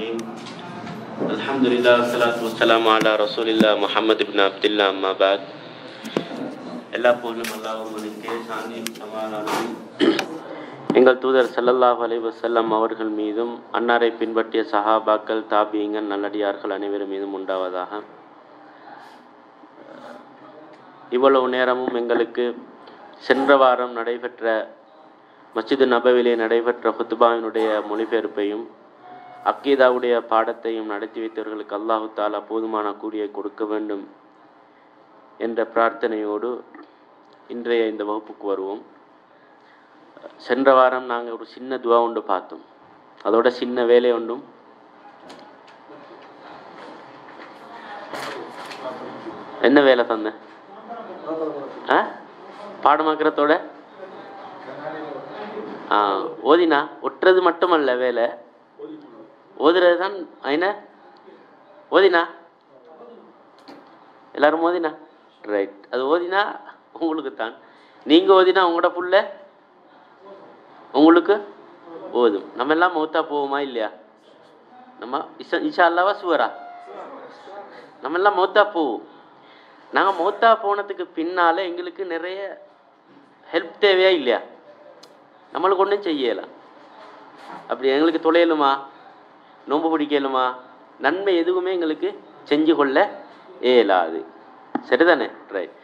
الرحيم الحمد لله والصلاة والسلام على رسول الله محمد بن عبد الله أما بعد எல்லா புகழும் அல்லாஹ்வுக்கே சாந்தியும் சமாதானமும் எங்கள் தூதர் ஸல்லல்லாஹு அலைஹி வஸல்லம் அவர்கள் மீதும் அன்னாரை பின்பற்றிய சஹாபாக்கள் தாபியங்கள் நல்லடியார்கள் அனைவரும் மீதும் உண்டாவதாக இவ்வளவு நேரமும் எங்களுக்கு சென்ற வாரம் நடைபெற்ற மஸ்ஜிது நபவிலே நடைபெற்ற ஹுத்பாவினுடைய மொழிபெயர்ப்பையும் அக்கீதாவுடைய பாடத்தையும் நடத்தி வைத்தவர்களுக்கு அல்லாஹு தாலா போதுமான கூலியை கொடுக்க வேண்டும் என்ற பிரார்த்தனையோடு இன்றைய இந்த வகுப்புக்கு வருவோம். சென்ற வாரம் நாங்கள் ஒரு சின்ன துவா ஒன்று பார்த்தோம். அதோட சின்ன வேலை ஒன்றும். என்ன வேலை தந்தேன் ஆ? பாடமாக்கிறதோட ஆ ஓதினா ஒட்டுறது மட்டுமல்ல வேலை. ஓதுறது தான் என்ன? ஓதினா? எல்லாரும் ஓதினா? ரைட் அது ஓதினா உங்களுக்கு தான் நீங்கள் ஓதினா உங்களோட புள்ள உங்களுக்கு ஓதும். நம்ம எல்லாம் மௌத்தா போவோமா இல்லையா? நம்ம இசா இஷா அல்லாவா சுவரா? நம்ம எல்லாம் மௌத்தா போவோம். நாங்கள் மௌத்தா போனதுக்கு பின்னால் எங்களுக்கு நிறைய ஹெல்ப் தேவையா இல்லையா? நம்மளுக்கு ஒன்றும் செய்யலாம் அப்படி எங்களுக்கு தொலையலுமா நோன்பு பிடிக்கலுமா? நன்மை எதுவுமே எங்களுக்கு செஞ்சு கொள்ள இயலாது. சரிதானே? ரைட்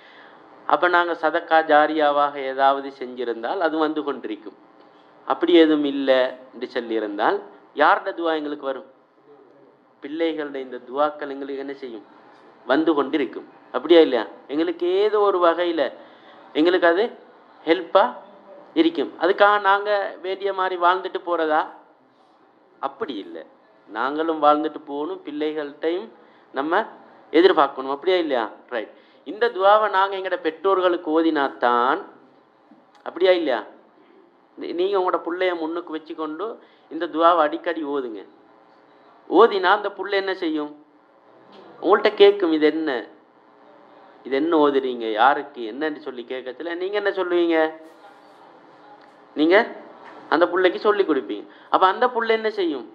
அப்போ நாங்கள் சதக்கா ஜாரியாவாக ஏதாவது செஞ்சிருந்தால் அது வந்து கொண்டிருக்கும். அப்படி எதுவும் இல்லை என்று சொல்லியிருந்தால் யாரோட துவா எங்களுக்கு வரும்? பிள்ளைகளுடைய இந்த துவாக்கள் எங்களுக்கு என்ன செய்யும்? வந்து கொண்டிருக்கும். அப்படியா இல்லையா? எங்களுக்கு ஏதோ ஒரு வகையில் எங்களுக்கு அது ஹெல்ப்பாக இருக்கும். அதுக்காக நாங்கள் வேண்டிய மாதிரி வாழ்ந்துட்டு போகிறதா அப்படி இல்லை. நாங்களும் வாழ்ந்துட்டு போகணும் பிள்ளைகள்கிட்டையும் நம்ம எதிர்பார்க்கணும். அப்படியா இல்லையா? ரைட் இந்த துவாவை நாங்கள் எங்களோட பெற்றோர்களுக்கு ஓதினாத்தான் அப்படியா இல்லையா? நீங்கள் உங்களோட பிள்ளைய முன்னுக்கு வச்சுக்கொண்டு இந்த துவாவை அடிக்கடி ஓதுங்க. ஓதினா அந்த புள்ள என்ன செய்யும்? உங்கள்கிட்ட கேட்கும் இது என்ன? இது என்ன ஓதுறீங்க? யாருக்கு? என்னன்னு சொல்லி கேட்கறதுல நீங்கள் என்ன சொல்லுவீங்க? நீங்கள் அந்த பிள்ளைக்கு சொல்லி கொடுப்பீங்க. அப்போ அந்த புள்ள என்ன செய்யும்?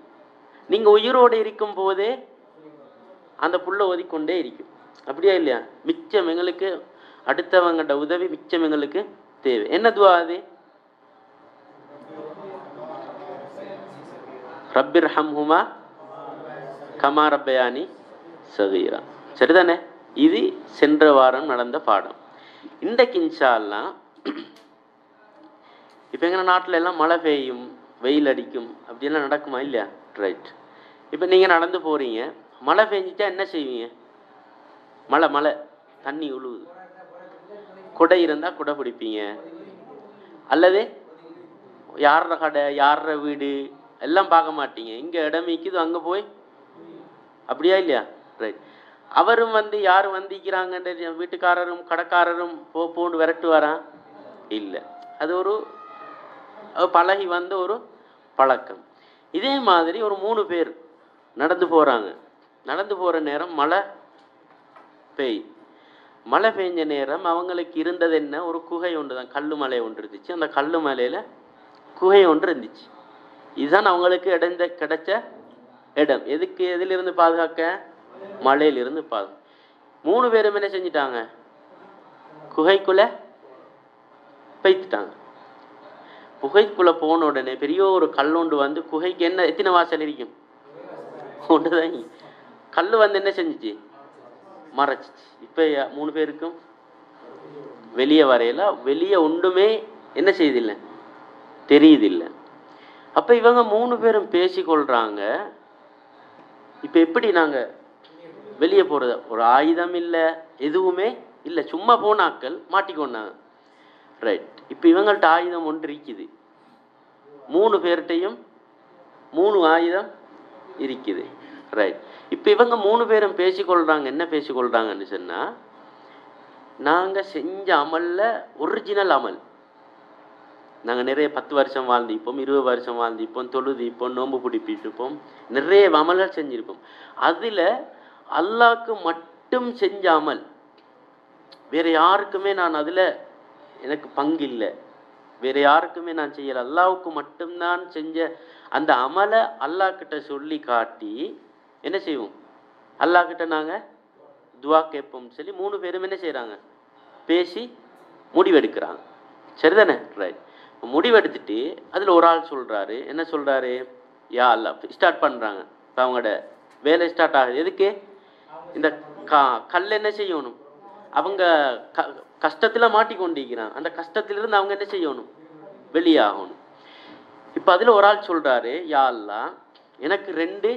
நீங்கள் உயிரோடு இருக்கும் போதே அந்த புள்ள ஓதிக்கொண்டே இருக்கும். அப்படியா இல்லையா? மிச்சம் எங்களுக்கு அடுத்தவங்கட உதவி மிச்சம் எங்களுக்கு தேவை. என்ன துவா அது? ரப்பிர் ஹம்ஹுமா கமா ரப்பயானி சகீரா. சரிதானே? இது சென்ற வாரம் நடந்த பாடம். இன்றைக்கு இன்ஷால்லாம் இப்போ எங்கள் நாட்டில் எல்லாம் மழை பெய்யும் வெயில் அடிக்கும் அப்படியெல்லாம் நடக்குமா இல்லையா? ரைட் இப்போ நீங்கள் நடந்து போகிறீங்க மழை பெஞ்சிட்டா என்ன செய்வீங்க? மழை மழை. தண்ணி உழுவுது. குடை இருந்தால் குடை பிடிப்பீங்க. அல்லது யார கடை யார வீடு எல்லாம் பார்க்க மாட்டீங்க. இங்கே இடம் மிக்குது அங்கே போய். அப்படியா இல்லையா? ரைட் அவரும் வந்து யார் வந்திக்கிறாங்கன்ற வீட்டுக்காரரும் கடைக்காரரும் போ போன்னு விரட்டு வரான் இல்லை. அது ஒரு பழகி வந்த ஒரு பழக்கம். இதே மாதிரி ஒரு மூணு பேர் நடந்து போகிறாங்க நடந்து போகிற நேரம் மழை பெய் மழை பெஞ்ச நேரம் அவங்களுக்கு இருந்தது என்ன? ஒரு குகை ஒன்று தான் கல்லு மலை ஒன்று இருந்துச்சு. அந்த கல்லு மலையில் குகை ஒன்று இருந்துச்சு. இதுதான் அவங்களுக்கு இடைந்த கிடைச்ச இடம். எதுக்கு எதிலிருந்து பாதுகாக்க? மலையிலிருந்து பாது மூணு பேரும் என்ன செஞ்சிட்டாங்க? குகைக்குள்ளே பைத்துட்டாங்க குகைக்குள்ளே போன உடனே பெரிய ஒரு கல்லொண்டு வந்து குகைக்கு என்ன எத்தனை வாசல் இருக்கும் ஒன்றுதான் கல் வந்து என்ன செஞ்சிச்சு? மறைச்சிச்சு. இப்போ மூணு பேருக்கும் வெளியே வரையில. வெளியே ஒன்றுமே என்ன செய்தில்லை? தெரியுதில்லை. அப்போ இவங்க மூணு பேரும் பேசிக்கொள்கிறாங்க இப்போ எப்படி நாங்கள் வெளியே போகிறது ஒரு ஆயுதம் இல்லை எதுவுமே இல்லை. சும்மா போனாக்கள் மாட்டிக்கொண்டாங்க. ரைட் இப்போ இவங்கள்ட்ட ஆயுதம் ஒன்று இருக்குது. மூணு பேர்கிட்டையும் மூணு ஆயுதம் இருக்குது. ரைட் இப்போ இவங்க மூணு பேரும் பேசிக்கொள்கிறாங்க என்ன பேசிக்கொள்கிறாங்கன்னு சொன்னால் நாங்கள் செஞ்ச அமலில் ஒரிஜினல் அமல். நாங்கள் நிறைய பத்து வருஷம் வாழ்ந்திப்போம் இருபது வருஷம் வாழ்ந்திப்போம் தொழுதிப்போம் நோன்பு பிடிப்பிட்டுப்போம் நிறைய அமல்கள் செஞ்சுருப்போம். அதில் அல்லாக்கு மட்டும் செஞ்ச அமல். வேறு யாருக்குமே நான் அதில் எனக்கு பங்கு இல்லை வேறு யாருக்குமே நான் செய்யலை. அல்லாவுக்கு மட்டும்தான் செஞ்ச அந்த அமலை அல்லாஹ் கிட்ட சொல்லி காட்டி என்ன செய்வோம்? அல்லாஹ் கிட்ட நாங்கள் துவா கேட்போம். சொல்லி மூணு பேரும் என்ன செய்கிறாங்க பேசி முடிவெடுக்கிறாங்க. சரிதானே? ரைட் முடிவெடுத்துட்டு அதில் ஒரு ஆள் சொல்கிறாரு என்ன சொல்கிறாரு யா அல்லா ஸ்டார்ட் பண்ணுறாங்க இப்போ அவங்களோட வேலை ஸ்டார்ட் ஆகுது. எதுக்கு? இந்த க- கல் என்ன செய்யணும்? அவங்க க கஷ்டத்தில் மாட்டிக்கொண்டிருக்கிறான். அந்த கஷ்டத்திலிருந்து அவங்க என்ன செய்யணும்? வெளியாகணும். இப்போ அதில் ஒரு ஆள் சொல்கிறாரு யாழ்லாம் எனக்கு ரெண்டு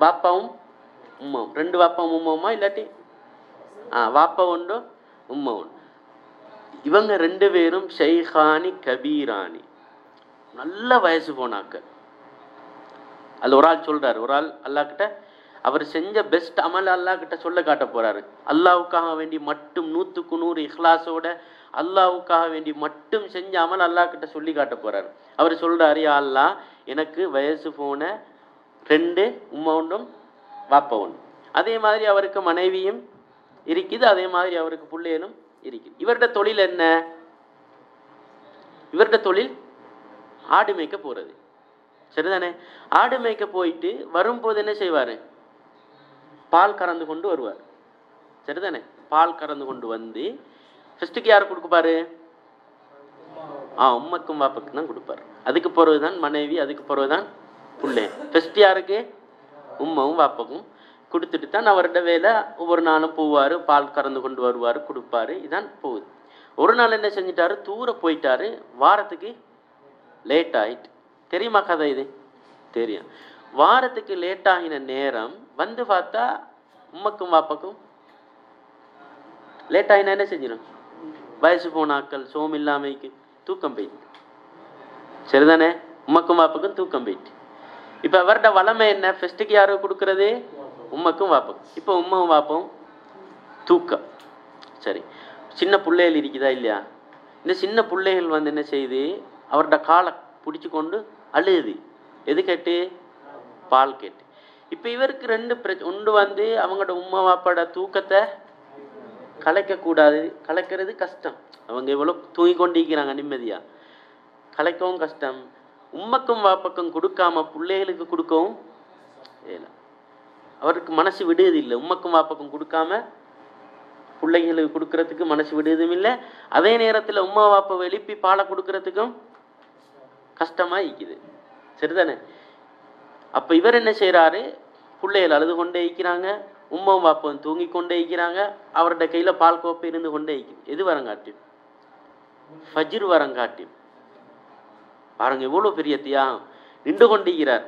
பாப்பாவும் உம்மாவும். ரெண்டு பாப்பாவும் உம்மாவுமா இல்லாட்டி ஆ வாப்பா உண்டு உம்மா உண்டு. இவங்க ரெண்டு பேரும் ஷைஹானி கபீரானி. நல்ல வயசு போனாக்க அதில் ஒரு ஆள் சொல்கிறாரு ஒரு ஆள் அல்லாக்கிட்ட அவர் செஞ்ச பெஸ்ட் அமல் அல்லாஹ் கிட்ட சொல்ல காட்ட போறாரு. அல்லாவுக்காக வேண்டி மட்டும் நூத்துக்கு நூறு இஹ்லாஸோட அல்லாவுக்காக வேண்டி மட்டும் செஞ்ச அமல் அல்லாஹ் கிட்ட சொல்லி காட்ட போறாரு. அவர் சொல்றாரு யா எனக்கு வயசு போன ரெண்டு உம்மா ஒன்றும் வாப்பா உண்டு அதே மாதிரி அவருக்கு மனைவியும் இருக்குது அதே மாதிரி அவருக்கு பிள்ளைகளும் இருக்குது. இவருடைய தொழில் என்ன? இவருடைய தொழில் ஆடு மேய்க்க போறது. சரிதானே? ஆடு மேய்க்க போயிட்டு வரும்போது என்ன செய்வாரு? பால் கறந்து கொண்டு வருவார். சரிதானே? பால் கறந்து கொண்டு வந்து ஃபஸ்ட்டுக்கு யார் கொடுக்குப்பாரு ஆ உம்மக்கும் பாப்புக்கு தான் கொடுப்பாரு. அதுக்கு பிறகுதான் மனைவி அதுக்கு பிறகுதான் புள்ளை. ஃபர்ஸ்ட் யாருக்கு? உம்மாவும் பாப்பாக்கும் கொடுத்துட்டு தான் அவரோட வேலை. ஒவ்வொரு நாளும் போவார் பால் கறந்து கொண்டு வருவார் கொடுப்பாரு. இதான் போகுது. ஒரு நாள் என்ன செஞ்சிட்டாரு? தூர போயிட்டாரு. வாரத்துக்கு லேட் ஆயிட்டு. தெரியுமா கதை இது? தெரியும். வாரத்துக்கு லேட் ஆகின நேரம் வந்து பார்த்தா உம்மக்கும் பாப்பாக்கும் லேட் ஆகினா என்ன செஞ்சிடும் வயசு போன ஆட்கள் சோம் இல்லாமைக்கு தூக்கம் போயிட்டு. சரிதானே? உம்மக்கும் பாப்புக்கும் தூக்கம் போயிட்டு. இப்போ அவரோட வளமை என்ன? ஃபெஸ்ட்டுக்கு யாரோ கொடுக்கறது? உம்மக்கும் வாப்பக்கும். இப்போ உம்மாவும் பார்ப்போம் தூக்கம். சரி. சின்ன பிள்ளைகள் இருக்குதா இல்லையா? இந்த சின்ன பிள்ளைகள் வந்து என்ன செய்யுது? அவர்கிட்ட காலை பிடிச்சி கொண்டு அழுகுது எது கேட்டு? பால் கேட்டு. இப்போ இவருக்கு ரெண்டு பிரச்சனை ஒன்று வந்து அவங்களோட உம்மா வாப்பாட தூக்கத்தை கலைக்கக்கூடாது. கலைக்கிறது கஷ்டம். அவங்க எவ்வளோ தூங்கி கொண்டிருக்கிறாங்க நிம்மதியாக கலைக்கவும் கஷ்டம். உம்மக்கும் வாப்பக்கும் கொடுக்காம பிள்ளைகளுக்கு கொடுக்கவும் இல்லை அவருக்கு மனசு விடுவது இல்லை உம்மக்கும் வாப்பக்கும் கொடுக்காம பிள்ளைகளுக்கு கொடுக்கறதுக்கு மனசு விடுவதும் இல்லை. அதே நேரத்தில் உம்மா வாப்பை எழுப்பி பாலை கொடுக்கறதுக்கும் கஷ்டமா இருக்குது. சரிதானே? அப்போ இவர் என்ன செய்கிறாரு பிள்ளைகள் அழுது கொண்டே இருக்கிறாங்க உம்மாவும் பாப்பாவும் தூங்கி கொண்டே இருக்கிறாங்க அவரோட கையில் பால் கோப்பை இருந்து கொண்டே இருக்குது எது வரங்காட்டி ஃபஜிர் வரங்காட்டி பாருங்க இவ்வளோ பெரிய தியாகம். நின்று கொண்டிருக்கிறார்.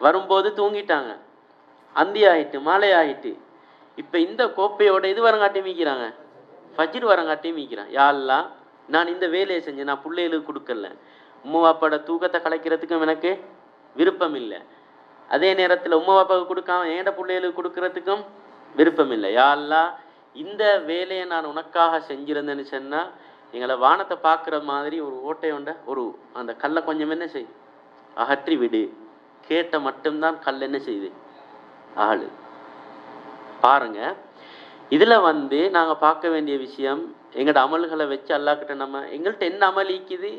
வரும்போது தூங்கிட்டாங்க. அந்தி ஆயிட்டு மாலை ஆயிட்டு. இப்போ இந்த கோப்பையோட இது வரங்காட்டி மீக்கிறாங்க ஃபஜிர் வரங்காட்டி மீக்கிறான் யாரெல்லாம் நான் இந்த வேலையை செஞ்சேன் நான் பிள்ளைகளுக்கு கொடுக்கல. உம்மா பாப்பாவோட தூக்கத்தை கலைக்கிறதுக்கும் எனக்கு விருப்பம் இல்லை அதே நேரத்தில் உம்மா பாப்பாவுக்கு கொடுக்காம ஏண்ட பிள்ளைகளுக்கு கொடுக்கறதுக்கும் விருப்பம் இல்லை யாரெல்லாம் இந்த வேலையை நான் உனக்காக செஞ்சிருந்தேன்னு சொன்னால் எங்களை வானத்தை பார்க்குற மாதிரி ஒரு ஓட்டையோண்ட ஒரு அந்த கல்லை கொஞ்சம் என்ன செய்? அகற்றி விடு. கேட்ட மட்டும்தான் கல் என்ன செய்யுது? ஆளு பாருங்க இதில் வந்து நாங்கள் பார்க்க வேண்டிய விஷயம் எங்களோட அமல்களை வச்சு அல்லாக்கிட்ட நம்ம எங்கள்கிட்ட என்ன அமல் ஈக்குது?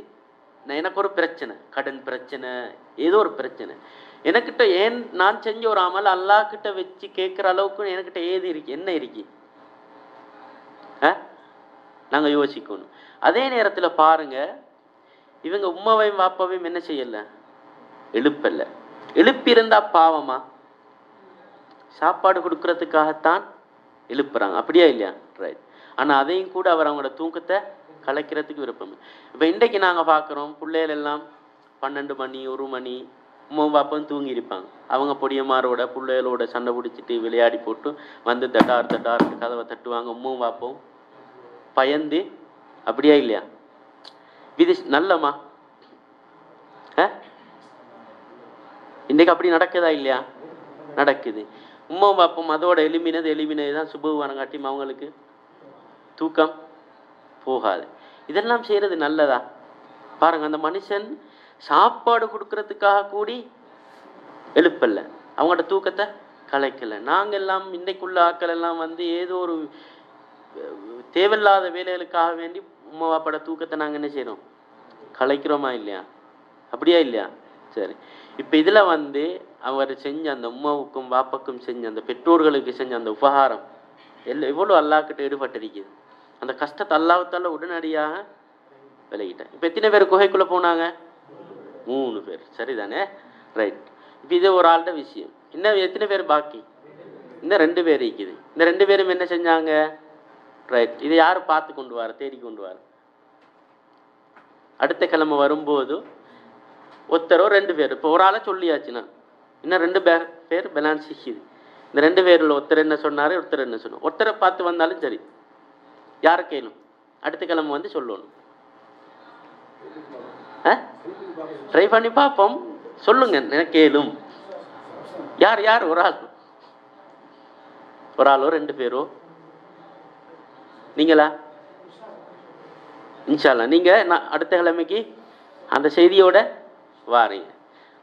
நான் எனக்கு ஒரு பிரச்சனை கடன் பிரச்சனை ஏதோ ஒரு பிரச்சனை. எனக்கிட்ட ஏன் நான் செஞ்ச ஒரு அமல் அல்லாஹ் கிட்ட வச்சு கேட்குற அளவுக்கு எனக்கிட்ட ஏது இருக்கு என்ன இருக்கு? நாங்கள் நாங்க யோசிக்கணும். அதே நேரத்துல பாருங்க இவங்க உம்மாவையும் வாப்பாவையும் என்ன செய்யல? எழுப்பல. எழுப்பியிருந்தா பாவமா? சாப்பாடு கொடுக்கறதுக்காகத்தான் எழுப்புறாங்க. அப்படியா இல்லையா? ரைட் ஆனா அதையும் கூட அவர் அவங்களோட தூக்கத்தை கலைக்கிறதுக்கு விருப்பம். இப்போ இன்றைக்கு நாங்கள் பார்க்குறோம் பிள்ளைகள் எல்லாம் பன்னெண்டு மணி ஒரு மணி உம்மா பாப்பம் தூங்கி இருப்பாங்க. அவங்க பொடியமாரோட பிள்ளைகளோட சண்டை பிடிச்சிட்டு விளையாடி போட்டு வந்து தட்டார் தட்டார் கதவை தட்டுவாங்க. உம்மும் பார்ப்போம் பயந்து அப்படியா இல்லையா? இது நல்லம்மா. ஆ? இன்றைக்கு அப்படி நடக்குதா இல்லையா? நடக்குது. உம்மா பாப்போம் அதோட எலுமினது எலுமினது தான் சுபவனங்காட்டியும் அவங்களுக்கு தூக்கம் போகாது. இதெல்லாம் செய்கிறது நல்லதா? பாருங்க அந்த மனுஷன் சாப்பாடு கொடுக்கறதுக்காக கூடி எழுப்பலை. அவங்களோட தூக்கத்தை கலைக்கலை. நாங்கள் எல்லாம் இன்னைக்குள்ள ஆட்கள் எல்லாம் வந்து ஏதோ ஒரு தேவையில்லாத வேலைகளுக்காக வேண்டி உமா பாப்பாட தூக்கத்தை நாங்கள் என்ன செய்கிறோம் கலைக்கிறோமா இல்லையா? அப்படியா இல்லையா? சரி. இப்போ இதில் வந்து அவர் செஞ்ச அந்த உமாவுக்கும் பாப்பாக்கும் செஞ்ச அந்த பெற்றோர்களுக்கு செஞ்ச அந்த உபகாரம் எல்லாம் எவ்வளோ அல்லாக்கிட்ட ஈடுபட்டிருக்குது? அந்த கஷ்டத்தை அல்லாவத்தால உடனடியாக விலகிட்டேன் இப்போ எத்தனை பேர் குகைக்குள்ளே போனாங்க? மூணு பேர். சரிதானே? ரைட் இப்போ இது ஒரு ஆள்கிட்ட விஷயம். இன்னும் எத்தனை பேர் பாக்கி? இன்னும் ரெண்டு பேர் இருக்குது. இந்த ரெண்டு பேரும் என்ன செஞ்சாங்க? ரைட் இதை யார் பார்த்து கொண்டு வர தேடி கொண்டு வர? அடுத்த கிழமை வரும்போது ஒருத்தரோ ரெண்டு பேர். இப்போ ஒரு ஆளை சொல்லியாச்சுன்னா இன்னும் ரெண்டு பேர் பேர் பேலன்ஸ் இருக்குது. இந்த ரெண்டு பேரில் ஒருத்தர் என்ன சொன்னார் ஒருத்தர் என்ன சொன்னார். ஒருத்தரை பார்த்து வந்தாலும் சரி. யாரை கேளும் அடுத்த கிழமை வந்து சொல்லணும். ட்ரை பண்ணி பார்ப்போம். சொல்லுங்க எனக்கு கேளும். யார் யார்? ஒரு ஆள். ஒரு ஆளோ ரெண்டு பேரோ? நீங்களா? இன்ஷால்லா. நீங்க நான் அடுத்த கிழமைக்கு அந்த செய்தியோட வாரீங்க.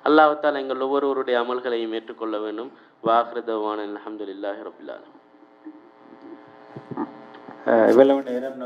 அல்லாஹ்தால எங்கள் ஒவ்வொருவருடைய அமல்களையும் ஏற்றுக்கொள்ள வேண்டும். வாஹ்ரதவான அல்ஹம்துலில்லாஹி ரபுல்லாலும் இவ்வளவு நேரம்